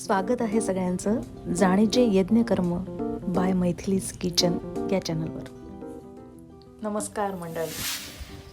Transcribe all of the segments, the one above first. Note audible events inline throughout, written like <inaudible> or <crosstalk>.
स्वागत आहे सगळ्यांचं जाणीचे यज्ञकर्म बाय मैथिलीज किचन या चॅनलवर. नमस्कार मंडळी.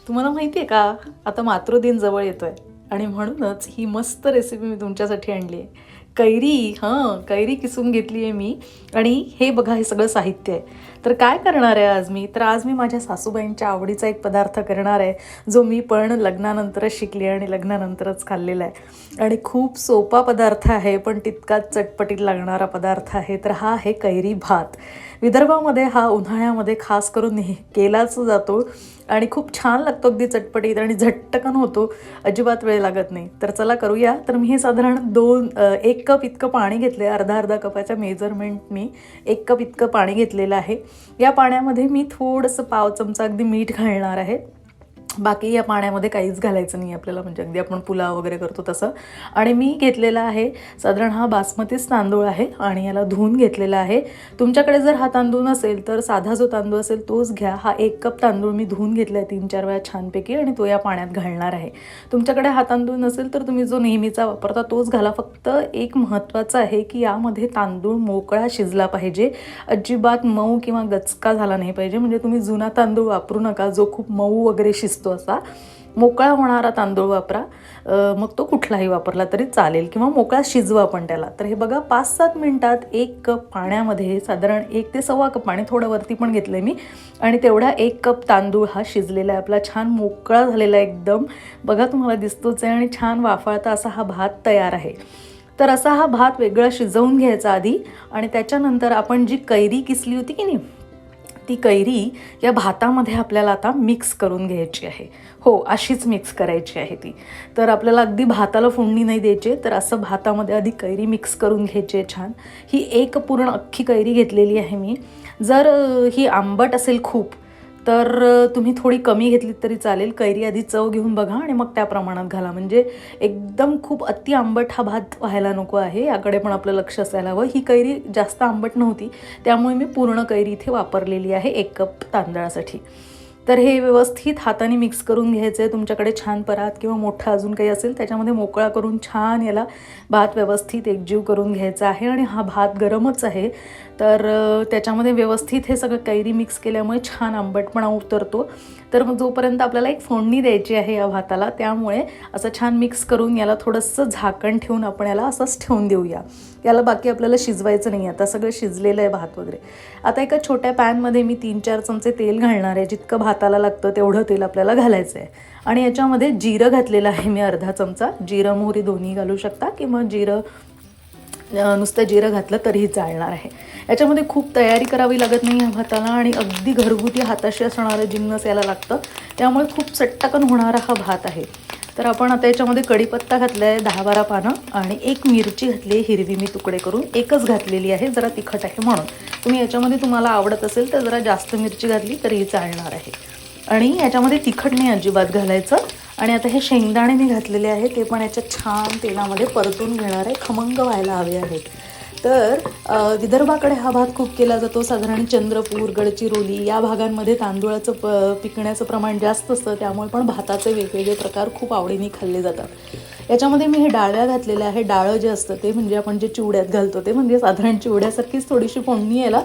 तुम्हाला माहिती आहे का? आता मातृदिन जवळ येतोय आणि म्हणूनच ही मस्त रेसिपी मी तुमच्यासाठी आणली आहे कैरी हां कैरी किसून घेतली आहे मी. आणि हे बघा हे सगळं साहित्य आहे. तर काय करणार आहे आज मी? तर आज मी माझ्या सासूबाईंच्या आवडीचा एक पदार्थ करणार आहे जो मी पण लग्नानंतरच शिकली आणि लग्नानंतरच खाल्लेला आहे. आणि खूप सोपा पदार्थ आहे पण तितकाच चटपटीत लागणारा पदार्थ आहे. तर हा आहे कैरी भात. विदर्भामध्ये हा उन्हाळ्यामध्ये खास करून नेह केलाच जातो. आणि खूप छान लागतो अगदी चटपटीत आणि झटकन होतो. अजिबात वेळ लागत नाही. तर चला करूया. तर मी हे साधारण दोन एक कप इतकं पाणी घेतलं आहे अर्धा अर्धा कपाच्या मेजरमेंटनी एक कप इतकं पाणी घेतलेलं आहे. या पाण्यामध्ये मी थोडंसं पाव चमचा अगदी मीठ घालणार आहे. बाकी या पाण्यामध्ये काहीच घालायचं नाही आपल्याला म्हणजे अगदी आपण पुलाव वगैरे करतो तसं. आणि मी घेतलेला आहे साधारण हा बासमतीच तांदूळ आहे आणि याला धुवून घेतलेला आहे. तुमच्याकडे जर हा तांदूळ नसेल तर साधा जो तांदूळ असेल तोच घ्या. हा एक कप तांदूळ मी धुवून घेतला आहे तीन चार वेळा छानपैकी आणि तो या पाण्यात घालणार आहे. तुमच्याकडे हा तांदूळ नसेल तर तुम्ही जो नेहमीचा वापरता तोच घाला. फक्त एक महत्त्वाचं आहे की यामध्ये तांदूळ मोकळा शिजला पाहिजे. अजिबात मऊ किंवा गचका झाला नाही पाहिजे. म्हणजे तुम्ही जुना तांदूळ वापरू नका जो खूप मऊ वगैरे शिजतो असा. मोकळा होणारा तांदूळ वापरा. मग तो कुठलाही वापरला तरी चालेल. किंवा मोकळा शिजवा पण त्याला. तर हे बघा पाच सात मिनटात एक कप पाण्यामध्ये साधारण एक ते सव्वा कप पाणी थोडं वरती पण घेतलं मी. आणि तेवढा एक कप तांदूळ हा शिजलेला आहे. आपला छान मोकळा झालेला आहे एकदम. बघा तुम्हाला दिसतोच आहे आणि छान वाफाळता असा हा भात तयार आहे. तर असा हा भात वेगळा शिजवून घ्यायचा आधी. आणि त्याच्यानंतर आपण जी कैरी किसली होती की नाही? ती कैरी या भातामध्ये आपल्याला आता मिक्स करून घ्यायची आहे. हो अशीच मिक्स करायची आहे ती. तर आपल्याला अगदी भाताला फोडणी नाही द्यायची तर असं भातामध्ये आधी कैरी मिक्स करून घ्यायची आहे छान. ही एक पूर्ण अख्खी कैरी घेतलेली आहे मी. जर ही आंबट असेल खूप तर तुम्ही थोडी कमी घेतलीत तरी चालेल. कैरी आधी चव घेऊन बघा आणि मग त्या प्रमाणात घाला. म्हणजे एकदम खूप अति आंबट हा भात व्हायला नको आहे. याकडे पण आपलं लक्ष असायला हवं. ही कैरी जास्त आंबट नव्हती. त्यामुळे मी पूर्ण कैरी इथे वापरलेली आहे. एक कप तांदळासाठी. तर हे व्यवस्थित हाताने मिक्स करून घ्यायचं. आहे तुमच्याकडे छान परात किंवा मोठा अजून काही असेल त्याच्यामध्ये मोकळा करून छान याला भात व्यवस्थित एकजीव करून घ्यायचा आहे आणि हा भात गरमच आहे. तर त्याच्यामध्ये व्यवस्थित हे सगळं कैरी मिक्स केल्यामुळे छान आंबटपणा उतरतो. तर मग जोपर्यंत आपल्याला एक फोडणी द्यायची आहे या भाताला त्यामुळे असं छान मिक्स करून याला थोडंसं झाकण ठेवून आपण याला असंच ठेवून देऊया. याला बाकी आपल्याला शिजवायचं नाही आता सगळं शिजलेलं आहे भात वगैरे. आता एका छोट्या पॅनमध्ये मी तीन चार चमचे तेल घालणार आहे जितकं भाताला लागतं तेवढं तेल आपल्याला घालायचं आहे आणि याच्यामध्ये जिरं घातलेलं आहे मी अर्धा चमचा. जिरं मोहरी दोन्ही घालू शकता किंवा जिरं नुसतं जिरं घातलं तरीही चालणार आहे. याच्यामध्ये खूप तयारी करावी लागत नाही ह्या भाताला आणि अगदी घरगुती हाताशी असणारं जिन्नस याला लागतं. त्यामुळे खूप चट्टकन होणारा हा भात आहे. तर आपण आता याच्यामध्ये कढीपत्ता घातला आहे दहा बारा पानं आणि एक मिरची घातली आहे हिरवी मी तुकडे करून. एकच घातलेली आहे जरा तिखट आहे म्हणून. तुम्ही याच्यामध्ये तुम्हाला आवडत असेल तर जरा जास्त मिरची घातली तरीही चालणार आहे. आणि याच्यामध्ये तिखट नाही अजिबात घालायचं. आणि आता हे शेंगदाणे मी घातलेले आहे ते पण याच्या छान तेलामध्ये परतून घेणार आहे खमंग व्हायला हवे आहेत. तर विदर्भाकडे हा भात खूप केला जातो साधारण चंद्रपूर गडचिरोली या भागांमध्ये तांदूळाचं प पिकण्याचं प्रमाण जास्त असतं त्यामुळे पण भाताचे वेगवेगळे प्रकार खूप आवडीने खाल्ले जातात. याच्यामध्ये मी हे डाळ्या घातलेल्या आहे डाळं जे असतं ते म्हणजे आपण जे चिवड्यात घालतो ते म्हणजे साधारण चिवड्यासारखीच थोडीशी फोडणी याला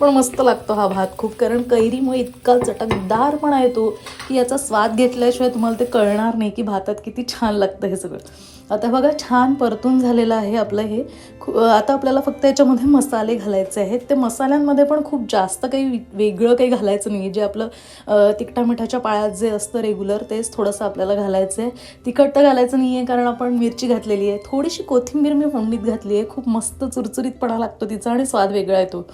पण मस्त लागतो हा भात खूप कारण कैरीमुळे इतका चटकदारपणा येतो की याचा स्वाद घेतल्याशिवाय तुम्हाला ते कळणार नाही की भातात किती छान लागतं हे सगळं. आता बघा छान परतून झालेलं आहे आपलं हे. खू आता आपल्याला फक्त याच्यामध्ये मसाले घालायचे आहेत. ते मसाल्यांमध्ये पण खूप जास्त काही वेगळं काही घालायचं नाही. जे आपलं तिखटा मिठाच्या पाळ्यात जे असतं रेग्युलर तेच थोडंसं आपल्याला घालायचं आहे तिखट तर घालायचं नाही आहे कारण आपण मिरची घातलेली आहे. थोडीशी कोथिंबीर मी फोडणीत घातली आहे. खूप मस्त चुरचुरीतपणा लागतो तिचा आणि स्वाद वेगळा येतो.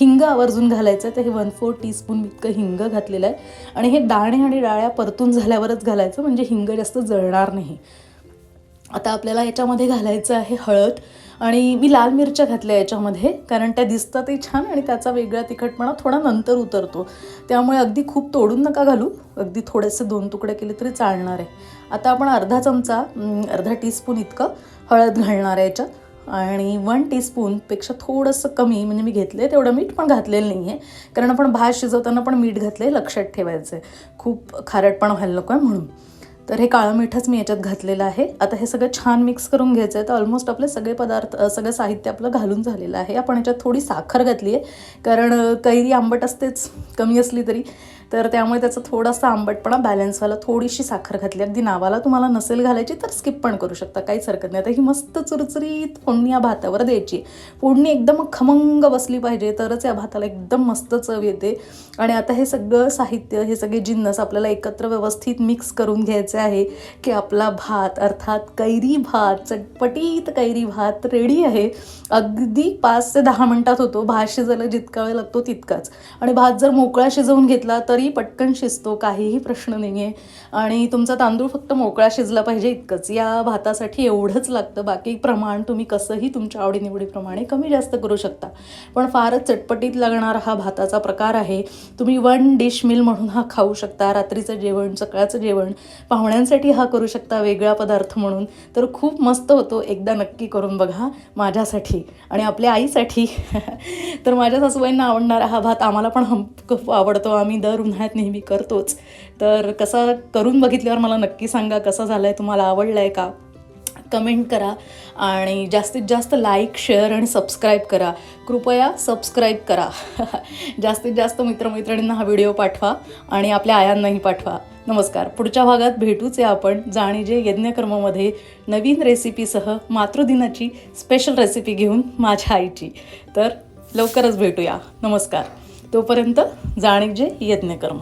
हिंग आवर्जून घालायचं आहे. तर हे वन फोर टीस्पून इतकं हिंग घातलेलं आहे. आणि हे दाणे आणि डाळ्या परतून झाल्यावरच घालायचं. म्हणजे हिंग जास्त जळणार नाही. आता आपल्याला याच्यामध्ये घालायचं आहे हळद. आणि मी लाल मिरच्या घातल्या याच्यामध्ये कारण त्या दिसतातही छान आणि त्याचा वेगळा तिखटपणा थोडा नंतर उतरतो. त्यामुळे अगदी खूप तोडून नका घालू. अगदी थोडेसे दोन तुकडे केले तरी चालणार आहे. आता आपण अर्धा चमचा अर्धा टीस्पून इतकं हळद घालणार आहे याच्यात. आणि वन टीस्पूनपेक्षा थोडंसं कमी म्हणजे मी घेतले तेवढं मीठ पण घातलेलं नाही आहे कारण आपण भात शिजवताना पण मीठ घातले लक्षात ठेवायचं आहे खूप खारटपणा व्हायला नको आहे म्हणून. तर हे काळं मिठच मी याच्यात घातलेलं आहे. आता हे सगळं छान मिक्स करून घ्यायचं आहे तर ऑलमोस्ट आपले सगळे पदार्थ सगळं साहित्य आपलं घालून झालेलं आहे. आपण याच्यात थोडी साखर घातली आहे कारण कैरी आंबट असतेच कमी असली तरी. तर त्यामुळे त्याचा थोडासा आंबटपणा बॅलन्स व्हायला थोडीशी साखर घातली. अगदी नावाला तुम्हाला नसेल घालायची तर स्किप पण करू शकता काहीच हरकत नाही. आता ही मस्त चुरचुरीत फोडणी या भातावर द्यायची. फोडणी एकदम खमंग बसली पाहिजे तरच या भाताला एकदम मस्त चव येते. आणि आता हे सगळं साहित्य हे सगळे जिन्नस आपल्याला एकत्र व्यवस्थित मिक्स करून घ्यायचे आहे की आपला भात अर्थात कैरी भात चटपटीत कैरी भात रेडी आहे. अगदी पाच ते दहा मिनटात होतो भात शिजायला जितका वेळ लागतो तितकाच. आणि भात जर मोकळा शिजवून घेतला तर तरी पटकन शिजतो काहीही प्रश्न नाही आहे आणि तुमचा तांदूळ फक्त मोकळा शिजला पाहिजे इतकंच. या भातासाठी एवढंच लागतं. बाकी प्रमाण तुम्ही कसंही तुमच्या आवडीनिवडीप्रमाणे कमी जास्त करू शकता. पण फारच चटपटीत लागणारा हा भाताचा प्रकार आहे. तुम्ही वन डिश मिल म्हणून हा खाऊ शकता. रात्रीचं जेवण सकाळचं जेवण पाहुण्यांसाठी हा करू शकता वेगळा पदार्थ म्हणून. तर खूप मस्त होतो. एकदा नक्की करून बघा माझ्यासाठी आणि आपल्या आईसाठी. <laughs> तर माझ्या सासूबाईंना आवडणारा हा भात आम्हाला पण हम खूप आवडतो. आम्ही दर उन्हाळ्यात <laughs> नेहमी करतोच. तर कसा करून बघितल्यावर मला नक्की सांगा कसा झाला आहे तुम्हाला आवडला आहे का? कमेंट करा आणि जास्तीत जास्त लाईक शेअर आणि सबस्क्राईब करा. कृपया सबस्क्राईब करा. <laughs> जास्तीत जास्त मित्रमैत्रिणींना हा व्हिडिओ पाठवा आणि आपल्या आयांनाही पाठवा. नमस्कार. पुढच्या भागात भेटूच या आपण जाणीजे यज्ञकर्मामध्ये नवीन रेसिपीसह मातृदिनाची स्पेशल रेसिपी घेऊन माझ्या आईची. तर लवकरच भेटूया. नमस्कार. तोपर्यंत जाणीजे यज्ञकर्म.